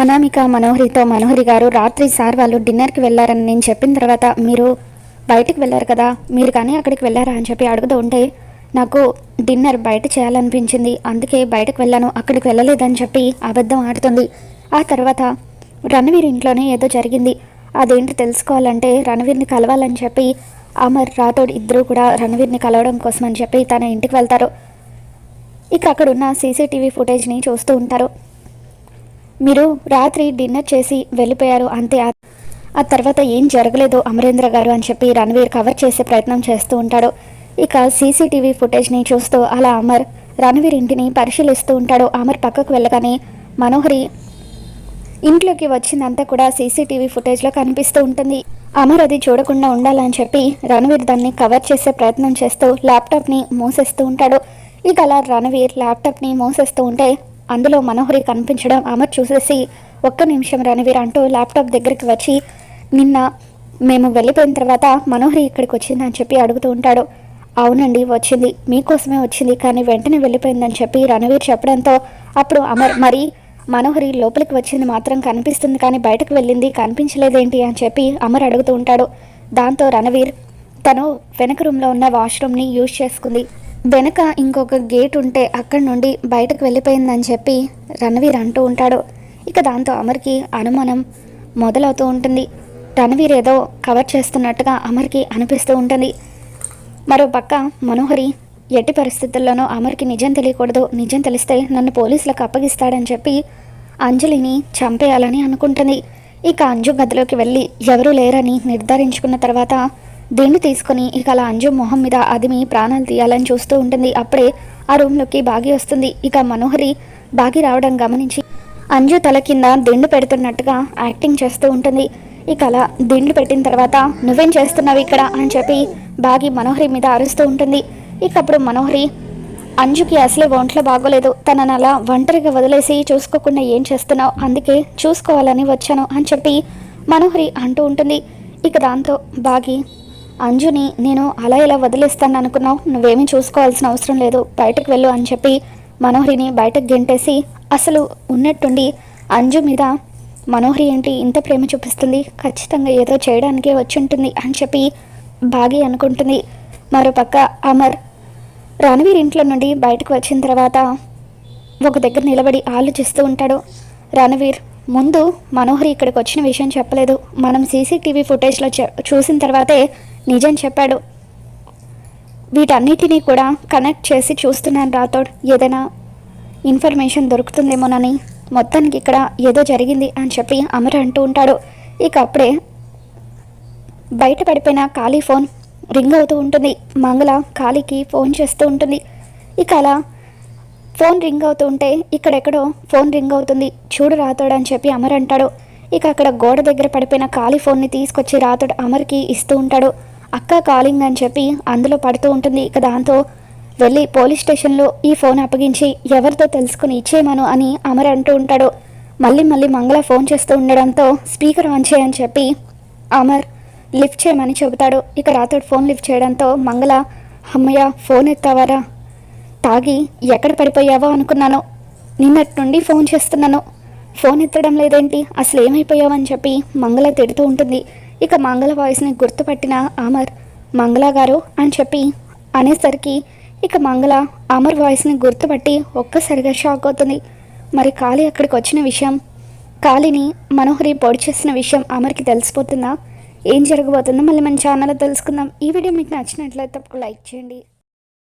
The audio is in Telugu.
అనామిక మనోహరితో మనోహరి గారు రాత్రి సార్ వాళ్ళు డిన్నర్కి వెళ్ళారని నేను చెప్పిన తర్వాత మీరు బయటికి వెళ్ళారు కదా మీరు కానీ అక్కడికి వెళ్ళారా అని చెప్పి అడుగుతూ ఉంటే నాకు డిన్నర్ బయట చేయాలనిపించింది. అందుకే బయటకు వెళ్ళాను అక్కడికి వెళ్ళలేదని చెప్పి అబద్ధం ఆడుతుంది. ఆ తర్వాత రణవీర్ ఇంట్లోనే ఏదో జరిగింది. అదేంటి తెలుసుకోవాలంటే రణవీర్ని కలవాలని చెప్పి అమర్ రాథోడ్ ఇద్దరు కూడా రణవీర్ని కలవడం కోసం అని చెప్పి తన ఇంటికి వెళ్తారు. ఇక అక్కడ ఉన్న సీసీటీవీ ఫుటేజ్ని చూస్తూ ఉంటారు. మీరు రాత్రి డిన్నర్ చేసి వెళ్ళిపోయారు అంతే. ఆ- తర్వాత ఏం జరగలేదు అమరేంద్ర గారు అని చెప్పి రణవీర్ కవర్ చేసే ప్రయత్నం చేస్తూ ఉంటాడు. ఇక సీసీటీవీ ఫుటేజ్ని చూస్తూ అలా అమర్ రణవీర్ ఇంటిని పరిశీలిస్తూ ఉంటాడు. అమర్ పక్కకు వెళ్ళగానే మనోహరి ఇంట్లోకి వచ్చిందంతా కూడా సీసీటీవీ ఫుటేజ్లో కనిపిస్తూ ఉంటుంది. అమర్ అది చూడకుండా ఉండాలని చెప్పి రణవీర్ దాన్ని కవర్ చేసే ప్రయత్నం చేస్తూ ల్యాప్టాప్ని మూసేస్తూ ఉంటాడు. ఇక అలా రణవీర్ ల్యాప్టాప్ని మూసేస్తూ ఉంటే అందులో మనోహరి కనిపించడం అమర్ చూసేసి ఒక్క నిమిషం రణవీర్ అంటూ ల్యాప్టాప్ దగ్గరికి వచ్చి నిన్న మేము వెళ్ళిపోయిన తర్వాత మనోహరి ఇక్కడికి వచ్చిందని చెప్పి అడుగుతూ ఉంటాడు. అవునండి వచ్చింది. మీకోసమే వచ్చింది. కానీ వెంటనే వెళ్ళిపోయిందని చెప్పి రణవీర్ చెప్పడంతో అప్పుడు అమర్ మరి మనోహరి లోపలికి వచ్చింది మాత్రం కనిపిస్తుంది కానీ బయటకు వెళ్ళింది కనిపించలేదేంటి? అని చెప్పి అమర్ అడుగుతూ ఉంటాడు. దాంతో రణవీర్ తను వెనక రూమ్లో ఉన్న వాష్రూమ్ని యూజ్ చేసుకుంది. వెనక ఇంకొక గేట్ ఉంటే అక్కడి నుండి బయటకు వెళ్ళిపోయిందని చెప్పి రణవీర్ అంటూ ఉంటాడు. ఇక దాంతో అమర్కి అనుమానం మొదలవుతూ ఉంటుంది. రణవీర్ ఏదో కవర్ చేస్తున్నట్టుగా అమర్కి అనిపిస్తూ ఉంటుంది. మరో పక్క మనోహరి ఎట్టి పరిస్థితుల్లోనూ అమర్కి నిజం తెలియకూడదు. నిజం తెలిస్తే నన్ను పోలీసులకు అప్పగిస్తాడని చెప్పి అంజలిని చంపేయాలని అనుకుంటుంది. ఇక అంజు గదిలోకి వెళ్ళి ఎవరూ లేరని నిర్ధారించుకున్న తర్వాత దీన్ని తీసుకుని ఇక అలా అంజు మొహం మీద అదిమి ప్రాణాలు తీయాలని చూస్తూ ఉంటుంది. అప్పుడే ఆ రూమ్లోకి బాగి వస్తుంది. ఇక మనోహరి బాగి రావడం గమనించి అంజు తల కింద దిండు పెడుతున్నట్టుగా యాక్టింగ్ చేస్తూ ఉంటుంది. ఇక అలా దిండు పెట్టిన తర్వాత నువ్వేం చేస్తున్నావు ఇక్కడ? అని చెప్పి బాగి మనోహరి మీద అరుస్తూ ఉంటుంది. ఇక అప్పుడు మనోహరి అంజుకి అసలే ఒంట్లో బాగోలేదు. తనని అలా ఒంటరిగా వదిలేసి చూసుకోకుండా ఏం చేస్తున్నావు? అందుకే చూసుకోవాలని వచ్చాను అని చెప్పి మనోహరి అంటూ ఉంటుంది. ఇక దాంతో బాగి అంజుని నేను అలా ఇలా వదిలేస్తాను అనుకున్నావు నువ్వేమీ చూసుకోవాల్సిన అవసరం లేదు బయటకు వెళ్ళు అని చెప్పి మనోహరిని బయటకు గెంటేసి అసలు ఉన్నట్టుండి అంజు మీద మనోహరి ఏంటి ఇంత ప్రేమ చూపిస్తుంది? ఖచ్చితంగా ఏదో చేయడానికే వచ్చి ఉంటుంది అని చెప్పి బాగి అనుకుంటుంది. మరోపక్క అమర్ రణవీర్ ఇంట్లో నుండి బయటకు వచ్చిన తర్వాత ఒక దగ్గర నిలబడి ఆలోచిస్తూ ఉంటాడు. రణవీర్ ముందు మనోహరి ఇక్కడికి వచ్చిన విషయం చెప్పలేదు. మనం సీసీటీవీ ఫుటేజ్లో చూసిన తర్వాతే నిజం చెప్పాడు. వీటన్నిటినీ కూడా కనెక్ట్ చేసి చూస్తున్నాను రాథోడ్. ఏదైనా ఇన్ఫర్మేషన్ దొరుకుతుందేమోనని. మొత్తానికి ఇక్కడ ఏదో జరిగింది అని చెప్పి అమర్ అంటూ ఉంటాడు. ఇక అప్పుడే బయట పడిపోయిన ఖాళీ ఫోన్ రింగ్ అవుతూ ఉంటుంది. మంగళ ఖాళీకి ఫోన్ చేస్తూ ఉంటుంది. ఇక అలా ఫోన్ రింగ్ అవుతూ ఉంటే ఇక్కడెక్కడో ఫోన్ రింగ్ అవుతుంది. చూడు రాతోడు అని చెప్పి అమర్ అంటాడు. ఇక అక్కడ గోడ దగ్గర పడిపోయిన ఖాళీ ఫోన్ని తీసుకొచ్చి రాతోడు అమర్కి ఇస్తూ ఉంటాడు. అక్క కాలింగ్ అని చెప్పి అందులో పడుతూ ఉంటుంది. ఇక దాంతో వెళ్ళి పోలీస్ స్టేషన్లో ఈ ఫోన్ అప్పగించి ఎవరితో తెలుసుకుని ఇచ్చేయమను అని అమర్ అంటూ ఉంటాడు. మళ్ళీ మళ్ళీ మంగళ ఫోన్ చేస్తూ ఉండడంతో స్పీకర్ ఆన్ చేయని చెప్పి అమర్ లిఫ్ట్ చేయమని చెబుతాడు. ఇక రాతోడు ఫోన్ లిఫ్ట్ చేయడంతో మంగళ అమ్మయ్య ఫోన్ ఎత్తావారా? తాగి ఎక్కడ పడిపోయావో అనుకున్నాను. నిన్నటి నుండి ఫోన్ చేస్తున్నాను. ఫోన్ ఎత్తడం లేదేంటి? అసలు ఏమైపోయావని చెప్పి మంగళ తిడుతూ ఉంటుంది. ఇక మంగళ వాయిస్ని గుర్తుపట్టిన అమర్ మంగళ గారు అని చెప్పి అనేసరికి ఇక మంగళ అమర్ వాయిస్ని గుర్తుపట్టి ఒక్కసారిగా షాక్ అవుతుంది. మరి కాళీ అక్కడికి వచ్చిన విషయం? కాళీని మనోహరి పొడి చేసిన విషయం అమర్కి తెలిసిపోతుందా? ఏం జరగబోతుందో మళ్ళీ మన ఛానల్లో తెలుసుకుందాం. ఈ వీడియో మీకు నచ్చినట్లయితే తప్పక లైక్ చేయండి.